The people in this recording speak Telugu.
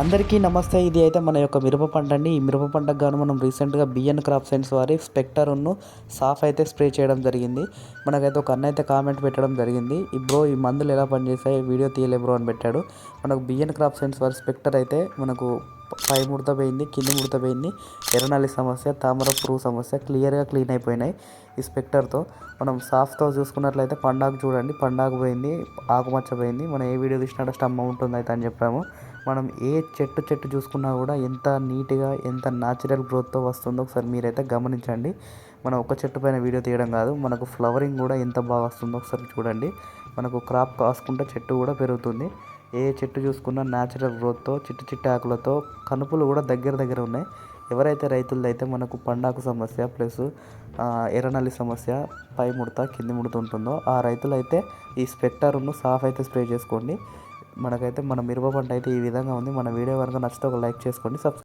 అందరికీ నమస్తే. ఇది అయితే మన యొక్క మిరప పంట అండి. ఈ మిరప పంటకు గాను మనం రీసెంట్గా బిఎన్ క్రాప్ సైన్స్ వారి స్పెక్టర్ సాఫ్ అయితే స్ప్రే చేయడం జరిగింది. మనకైతే ఒక అన్న అయితే కామెంట్ పెట్టడం జరిగింది. ఈ బ్రో ఈ మందులు ఎలా పనిచేస్తాయి వీడియో తీయలే బ్రో అని పెట్టాడు. మనకు బిఎన్ క్రాప్ సైన్స్ వారి స్పెక్టర్ అయితే మనకు పై ముడత పోయింది కింది ముడత పోయింది. ఎర్రనాలి సమస్య తామర పురుగు సమస్య క్లియర్గా క్లీన్ అయిపోయినాయి ఈ స్పెక్టర్తో మనం సాఫ్ట్తో చూసుకున్నట్లయితే పండాకు చూడండి. పండాకు పోయింది ఆకుమచ్చ పోయింది. మనం ఏ వీడియో తీసినట్టు స్టమ్ ఉంటుంది అయితే అని చెప్పాము. మనం ఏ చెట్టు చెట్టు చూసుకున్నా కూడా ఎంత నీట్గా ఎంత న్యాచురల్ గ్రోత్తో వస్తుందో ఒకసారి మీరైతే గమనించండి. మనం ఒక చెట్టు పైన వీడియో తీయడం కాదు మనకు ఫ్లవరింగ్ కూడా ఎంత బాగా వస్తుందో ఒకసారి చూడండి. మనకు క్రాప్ కాసుకుంటే చెట్టు కూడా పెరుగుతుంది. ఏ చెట్టు చూసుకున్నా న్యాచురల్ గ్రోత్తో చిట్టు చిట్టి ఆకులతో కనుపులు కూడా దగ్గర దగ్గర ఉన్నాయి. ఎవరైతే రైతులది అయితే మనకు పండాకు సమస్య ప్లస్ ఎర్రనల్లి సమస్య పై ముడత కింది ముడత ఉంటుందో ఆ రైతులు అయితే ఈ స్పెక్టర్ను సాఫ్ అయితే స్ప్రే చేసుకోండి. మనకైతే మన మిరప పంట అయితే ఈ విధంగా ఉంది. మన వీడియో కనుక నచ్చితే ఒక లైక్ చేసుకోండి సబ్స్క్రైబ్